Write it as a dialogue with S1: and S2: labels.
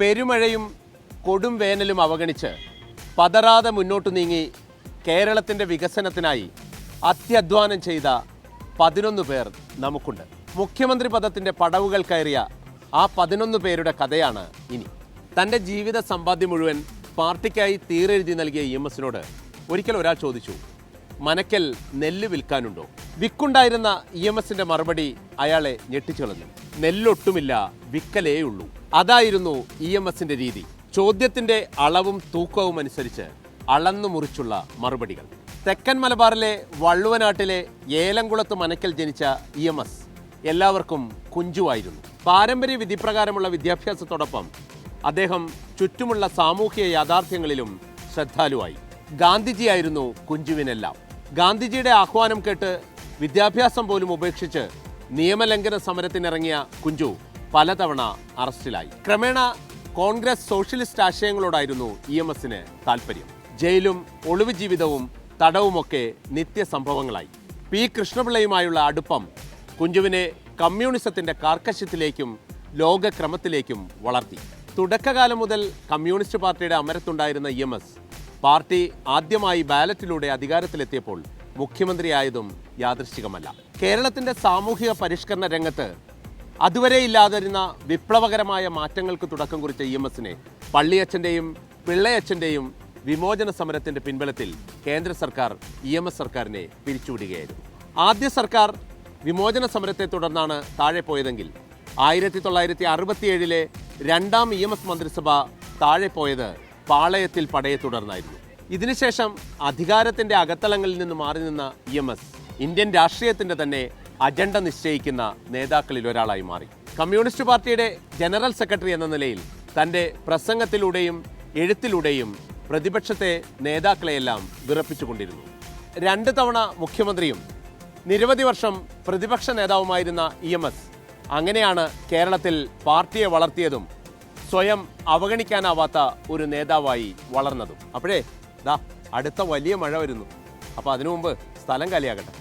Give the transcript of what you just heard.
S1: പെരുമഴയും കൊടും വേനലും അവഗണിച്ച് പതറാതെ മുന്നോട്ട് നീങ്ങി കേരളത്തിന്റെ വികസനത്തിനായി അത്യധ്വാനം ചെയ്ത പതിനൊന്ന് പേർ നമുക്കുണ്ട്. മുഖ്യമന്ത്രി പദത്തിന്റെ പടവുകൾ കയറിയ ആ പതിനൊന്ന് പേരുടെ കഥയാണ് ഇനി. തന്റെ ജീവിത സമ്പാദ്യം മുഴുവൻ പാർട്ടിക്കായി തീരെഴുതി നൽകിയ ഇ എം എസിനോട് ഒരിക്കൽ ഒരാൾ ചോദിച്ചു മനക്കൽ നെല്ല് വിൽക്കാനുണ്ടോ? വിക്കുണ്ടായിരുന്ന ഇ എം എസിന്റെ മറുപടി അയാളെ ഞെട്ടിച്ചുകളഞ്ഞു. നെല്ലൊട്ടുമില്ല വിക്കലേ ഉള്ളൂ. അതായിരുന്നു ഇ എം എസിന്റെ രീതി. ചോദ്യത്തിന്റെ അളവും തൂക്കവും അനുസരിച്ച് അളന്നു മുറിച്ചുള്ള മറുപടികൾ. തെക്കൻ മലബാറിലെ വള്ളുവനാട്ടിലെ ഏലംകുളത്ത് മനക്കൽ ജനിച്ച ഇ എം എസ് എല്ലാവർക്കും കുഞ്ചുവായിരുന്നു. പാരമ്പര്യ വിധിപ്രകാരമുള്ള വിദ്യാഭ്യാസത്തോടൊപ്പം അദ്ദേഹം ചുറ്റുമുള്ള സാമൂഹിക യാഥാർത്ഥ്യങ്ങളിലും ശ്രദ്ധാലുവായി. ഗാന്ധിജിയായിരുന്നു കുഞ്ചുവിനെല്ലാം. ഗാന്ധിജിയുടെ ആഹ്വാനം കേട്ട് വിദ്യാഭ്യാസം പോലും ഉപേക്ഷിച്ച് നിയമലംഘന സമരത്തിനിറങ്ങിയ കുഞ്ചു പലതവണ അറസ്റ്റിലായി. ക്രമേണ കോൺഗ്രസ് സോഷ്യലിസ്റ്റ് ആശയങ്ങളോടായിരുന്നു ഇ എം എസിന് താല്പര്യം ജയിലും ഒളിവ് ജീവിതവും തടവുമൊക്കെ നിത്യസംഭവങ്ങളായി. പി കൃഷ്ണപിള്ളയുമായുള്ള അടുപ്പം കുഞ്ചുവിനെ കമ്മ്യൂണിസത്തിന്റെ കാർക്കശ്യത്തിലേക്കും ലോകക്രമത്തിലേക്കും വളർത്തി. തുടക്കകാലം മുതൽ കമ്മ്യൂണിസ്റ്റ് പാർട്ടിയുടെ അമരത്തുണ്ടായിരുന്ന ഇ എം എസ് പാർട്ടി ആദ്യമായി ബാലറ്റിലൂടെ അധികാരത്തിലെത്തിയപ്പോൾ മുഖ്യമന്ത്രിയായതും യാദൃശ്ചികമല്ല. കേരളത്തിന്റെ സാമൂഹിക പരിഷ്കരണ രംഗത്ത് അതുവരെ ഇല്ലാതിരുന്ന വിപ്ലവകരമായ മാറ്റങ്ങൾക്ക് തുടക്കം കുറിച്ച ഇ എം എസിനെ പള്ളിയച്ഛന്റെയും പിള്ളയച്ഛന്റെയും വിമോചന സമരത്തിന്റെ പിൻബലത്തിൽ കേന്ദ്ര സർക്കാർ ഇ എം എസ് സർക്കാരിനെ പിരിച്ചുവിടുകയായിരുന്നു. ആദ്യ സർക്കാർ വിമോചന സമരത്തെ തുടർന്നാണ് താഴെ പോയതെങ്കിൽ ആയിരത്തി തൊള്ളായിരത്തി അറുപത്തിയേഴിലെ രണ്ടാം ഇ എം എസ് മന്ത്രിസഭ താഴെ പോയത് പാളയത്തിൽ പടയെ തുടർന്നായിരുന്നു. ഇതിനുശേഷം അധികാരത്തിന്റെ അകത്തളങ്ങളിൽ നിന്ന് മാറി നിന്ന ഇ എം എസ് ഇന്ത്യൻ രാഷ്ട്രീയത്തിന്റെ തന്നെ അജണ്ട നിശ്ചയിക്കുന്ന നേതാക്കളിൽ ഒരാളായി മാറി. കമ്മ്യൂണിസ്റ്റ് പാർട്ടിയുടെ ജനറൽ സെക്രട്ടറി എന്ന നിലയിൽ തന്റെ പ്രസംഗത്തിലൂടെയും എഴുത്തിലൂടെയും പ്രതിപക്ഷത്തെ നേതാക്കളെയെല്ലാം വിറപ്പിച്ചുകൊണ്ടിരുന്നു. രണ്ട് തവണ മുഖ്യമന്ത്രിയും നിരവധി വർഷം പ്രതിപക്ഷ നേതാവുമായിരുന്ന ഇ എം എസ് അങ്ങനെയാണ് കേരളത്തിൽ പാർട്ടിയെ വളർത്തിയതും സ്വയം അവഗണിക്കാനാവാത്ത ഒരു നേതാവായി വളർന്നതും. അപ്പോഴേ ദാ അടുത്ത വലിയ മഴ വരുന്നു. അപ്പോൾ അതിനു മുമ്പ് സ്ഥലം കാലിയാകട്ടെ.